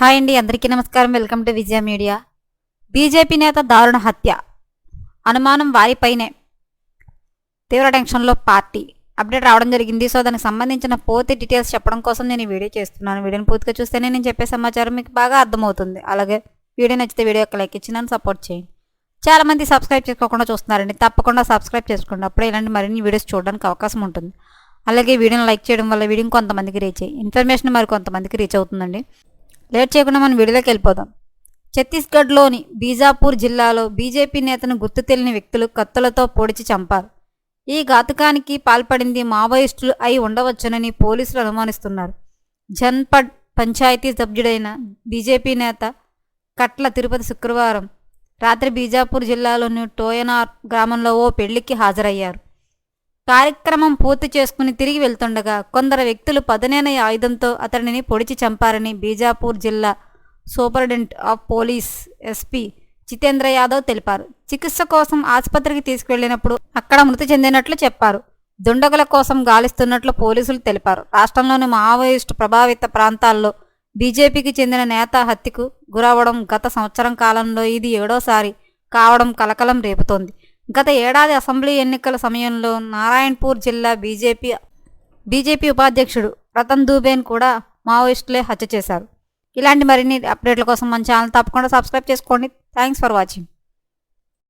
Hi అండి అందరికీ నమస్కారం. Welcome to Vijaya media. BJP నేత దారుణ హత్య. అనుమానం వారిపైనే. తీవ్ర టెన్షన్లో పార్టీ. అప్డేట్ రావడం జరిగింది. సో దానికి సంబంధించిన పూర్తి డీటెయిల్స్ చెప్పడం కోసం నేను ఈ వీడియో చేస్తున్నాను. వీడియోని పూర్తిగా చూస్తేనే నేను చెప్పే సమాచారం మీకు బాగా అర్థమవుతుంది. అలాగే వీడియో నచ్చితే వీడియో యొక్క లైక్ ఇచ్చి నన్ను సపోర్ట్ చేయండి. చాలామంది సబ్స్క్రైబ్ చేసుకోకుండా చూస్తున్నారండి. తప్పకుండా సబ్స్క్రైబ్ చేసుకోండి. అప్పుడే ఇలాంటి మరిన్ని వీడియోస్ చూడడానికి అవకాశం ఉంటుంది. అలాగే వీడియోని లైక్ చేయడం వల్ల వీడియో కొంతమందికి రీచ్ అయ్యి ఇన్ఫర్మేషన్ మరి కొంతమందికి రీచ్ అవుతుందండి. లేట్ చేయకుండా మనం వీడియోలోకి వెళ్ళిపోదాం. ఛత్తీస్గఢ్లోని బీజాపూర్ జిల్లాలో బీజేపీ నేతను గుర్తు తెలియని వ్యక్తులు కత్తులతో పొడిచి చంపారు. ఈ ఘాతుకానికి పాల్పడింది మావోయిస్టులు అయి ఉండవచ్చునని పోలీసులు అనుమానిస్తున్నారు. జన్పడ్ పంచాయతీ సభ్యుడైన బీజేపీ నేత కట్ల తిరుపతి శుక్రవారం రాత్రి బీజాపూర్ జిల్లాలోని టోయనార్ గ్రామంలో ఓ పెళ్ళికి హాజరయ్యారు. కార్యక్రమం పూర్తి చేసుకుని తిరిగి వెళ్తుండగా కొందరు వ్యక్తులు పదునైన ఆయుధంతో అతడిని పొడిచి చంపారని బీజాపూర్ జిల్లా superintendent of police SP Jitendra Yadav తెలిపారు. చికిత్స కోసం ఆసుపత్రికి తీసుకువెళ్ళినప్పుడు అక్కడ మృతి చెందినట్లు చెప్పారు. దుండగుల కోసం గాలిస్తున్నట్లు పోలీసులు తెలిపారు. రాష్ట్రంలోని మావోయిస్టు ప్రభావిత ప్రాంతాల్లో బీజేపీకి చెందిన నేత హత్యకు గురవడం గత సంవత్సరం కాలంలో ఇది ఏడోసారి కావడం కలకలం రేపుతోంది. గత ఏడాది అసెంబ్లీ ఎన్నికల సమయంలో నారాయణపూర్ జిల్లా బీజేపీ బీజేపీ ఉపాధ్యక్షుడు రతన్ దూబేన్ కూడా మావోయిస్టులే హత్య చేశారు. ఇలాంటి మరిన్ని అప్డేట్ల కోసం మన ఛానల్ తప్పకుండా సబ్స్క్రైబ్ చేసుకోండి. Thanks for watching.